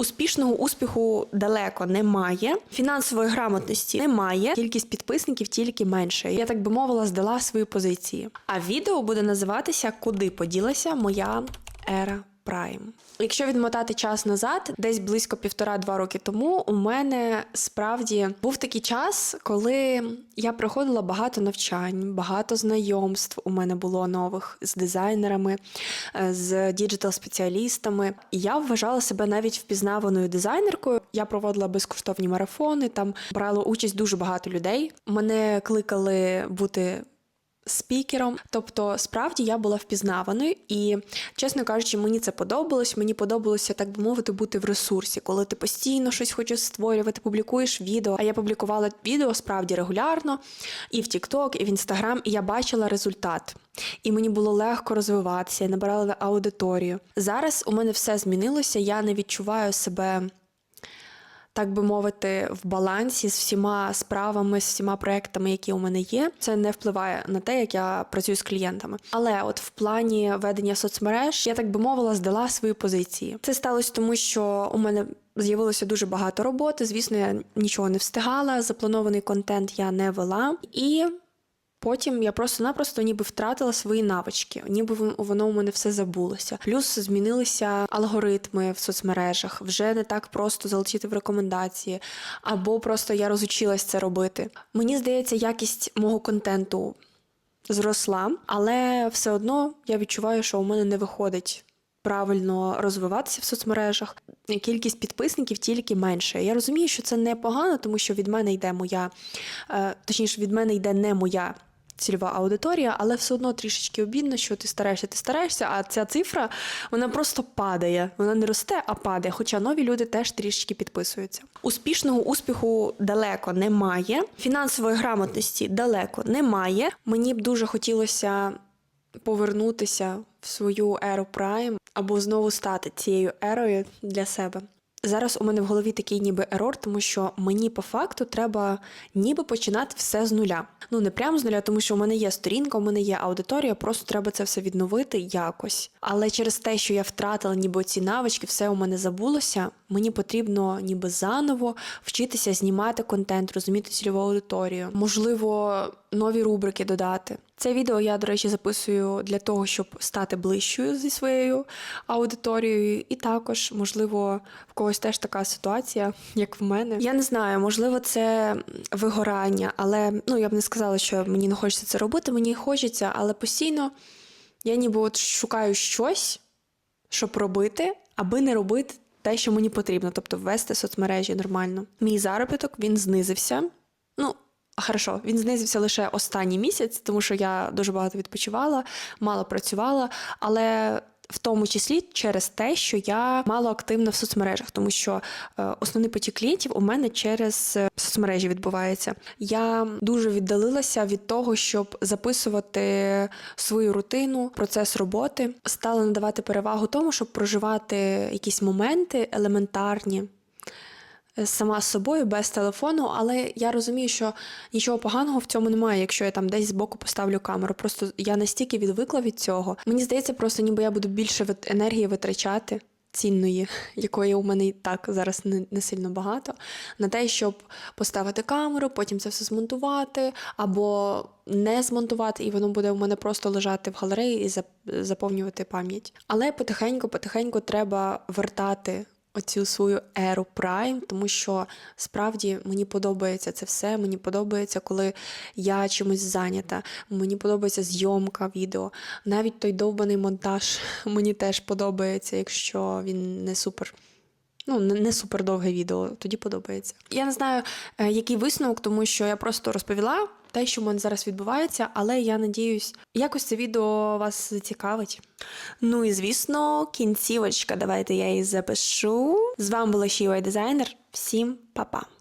Успішного успіху далеко немає. Фінансової грамотності немає. Кількість підписників тільки менше. Я так би мовила, здала свої позиції. А відео буде називатися Куди поділася моя ера. Prime. Якщо відмотати час назад, десь близько півтора-два роки тому, у мене справді був такий час, коли я проходила багато навчань, багато знайомств у мене було нових з дизайнерами, е, з діджитал-спеціалістами. Я вважала себе навіть впізнаваною дизайнеркою. Я проводила безкоштовні марафони, там брало участь дуже багато людей. Мене кликали бути спікером. Тобто, справді я була впізнаваною, і, чесно кажучи, мені це подобалось. Мені подобалося, так би мовити, бути в ресурсі, коли ти постійно щось хочеш створювати, публікуєш відео. А я публікувала відео справді регулярно і в TikTok, і в Instagram, і я бачила результат. І мені було легко розвиватися, я набирала аудиторію. Зараз у мене все змінилося. Я не відчуваю себе так би мовити, в балансі з всіма справами, з всіма проектами, які у мене є. Це не впливає на те, як я працюю з клієнтами. Але от в плані ведення соцмереж я так би мовила, здала свої позиції. Це сталося тому, що у мене. З'явилося дуже багато роботи. Звісно, я нічого не встигала. Запланований контент я не вела. І Потім я просто-напросто ніби втратила свої навички, ніби воно у мене все забулося. Плюс змінилися алгоритми в соцмережах. Вже не так просто залетіти в рекомендації, або просто я розучилась це робити. Мені здається, якість мого контенту зросла, але все одно я відчуваю, що у мене не виходить. Правильно розвиватися в соцмережах, кількість підписників тільки менше. Я розумію, що це непогано, тому що від мене йде моя, е, точніше, від мене йде не моя цільова аудиторія, але все одно трішечки обідно, що ти стараєшся, ти стараєшся, а ця цифра вона просто падає. Вона не росте, а падає. Хоча нові люди теж трішечки підписуються. Успішного успіху далеко немає. Фінансової грамотності далеко немає. Мені б дуже хотілося повернутися в свою еру Prime або знову стати цією ерою для себе. Зараз у мене в голові такий ніби ерор, тому що мені по факту треба ніби починати все з нуля. Ну не прямо з нуля, тому що у мене є сторінка, у мене є аудиторія, просто треба це все відновити якось. Але через те, що я втратила ніби ці навички, все у мене забулося. Мені потрібно ніби заново вчитися знімати контент, розуміти цільову аудиторію, можливо, нові рубрики додати. Це відео я, до речі, записую для того, щоб стати ближчою зі своєю аудиторією, і також, можливо, в когось теж така ситуація, як в мене. Я не знаю, можливо, це вигорання, але ну я б не сказала, що мені не хочеться це робити. Мені хочеться, але постійно я ніби от шукаю щось, щоб робити, аби не робити те, що мені потрібно, тобто ввести соцмережі нормально. Мій заробіток він знизився. Ну, Хорошо, він знизився лише останній місяць, тому що я дуже багато відпочивала, мало працювала, але в тому числі через те, що я мало активна в соцмережах, тому що е, основний потік клієнтів у мене через е, соцмережі відбувається. Я дуже віддалилася від того, щоб записувати свою рутину, процес роботи, стала надавати перевагу тому, щоб проживати якісь моменти елементарні сама з собою без телефону, але я розумію, що нічого поганого в цьому немає, якщо я там десь збоку поставлю камеру. Просто я настільки відвикла від цього. Мені здається, просто ніби я буду більше енергії витрачати. Цінної, якої у мене і так зараз не, не сильно багато, на те, щоб поставити камеру, потім це все змонтувати, або не змонтувати, і воно буде у мене просто лежати в галереї і заповнювати пам'ять. Але потихеньку-потихеньку треба вертати оцю свою еру Prime, тому що справді мені подобається це все. Мені подобається, коли я чимось зайнята. Мені подобається зйомка відео. Навіть той довбаний монтаж мені теж подобається, якщо він не супер. Ну, не супер довге відео, тоді подобається. Я не знаю, е, який висновок, тому що я просто розповіла те, що в мене зараз відбувається, але я надіюсь, якось це відео вас зацікавить. Ну і звісно, кінцівочка. Давайте я її запишу. З вами була Шіва дизайнер. Всім па-па!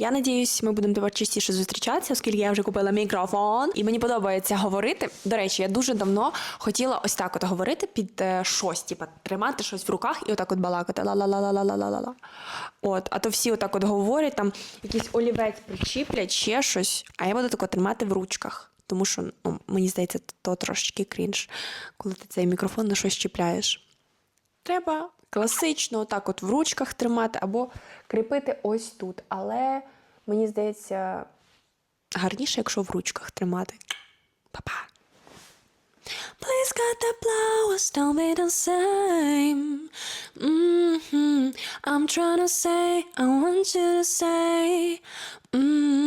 Я надіюсь, ми будемо тепер частіше зустрічатися, оскільки я вже купила мікрофон, і мені подобається говорити. До речі, я дуже давно хотіла ось так от говорити під е, щось, типа тримати щось в руках і отак от балакати. ла-ла-ла-ла-ла-ла-ла-ла. От, а то всі отак от говорять, там якийсь олівець причіплять, ще щось, а я буду тако тримати в ручках. Тому що ну, мені здається, то трошечки крінж, коли ти цей мікрофон на щось чіпляєш. Треба класично, отак от в ручках тримати або кріпити ось тут. Але мені здається, гарніше, якщо в ручках тримати. Па-па! Please got the flowers, don't be the same. hmm I'm trying to say, I want you to say. mm